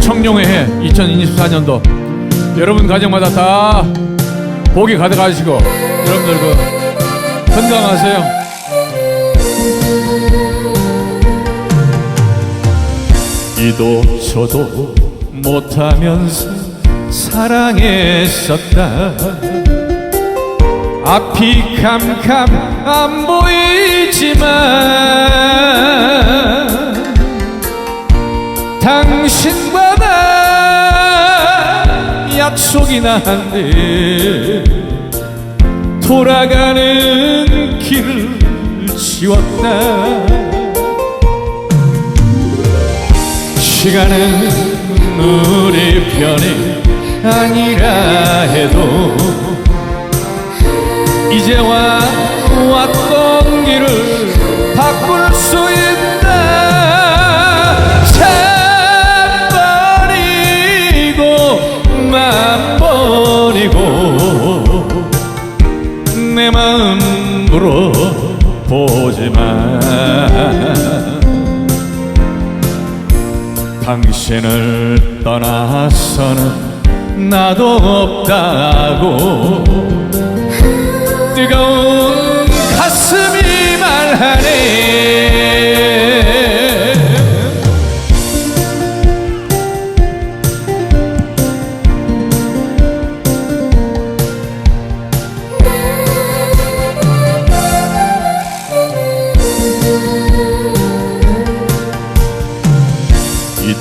성룡의 해 2024년도 여러분 가정마다 다 복이 가득하시고 여러분들 그 건강하세요. 이도 저도 못하면서 사랑했었다 앞이 캄캄 안 보이지만 약속이 나 한데 돌아가는 길을 지웠다. 시간은 우리 편이 아니라 해도 이제와 왔던 길을 바꿀 수 내 마음 물어보지마 당신을 떠나서는 나도 없다고 뜨거운 가슴이 말하네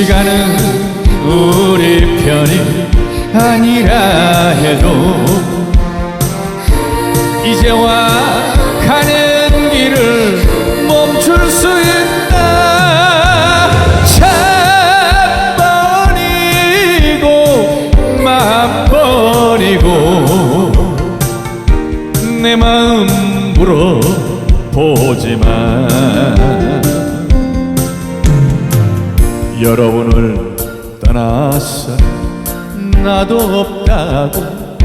시간은 우리 편이 아니라 해도 이제와 가는 길을 멈출 수 있다. 참 버리고 맘 버리고 내 마음 물어보지마 여러분을 떠나서 나도 없다고.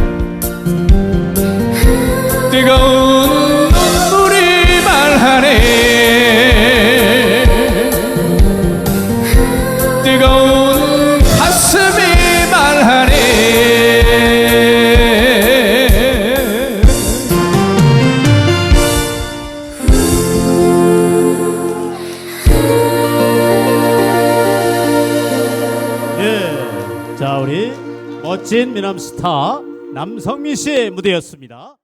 뜨거운 자, 우리 멋진 미남 스타 남성미 씨의 무대였습니다.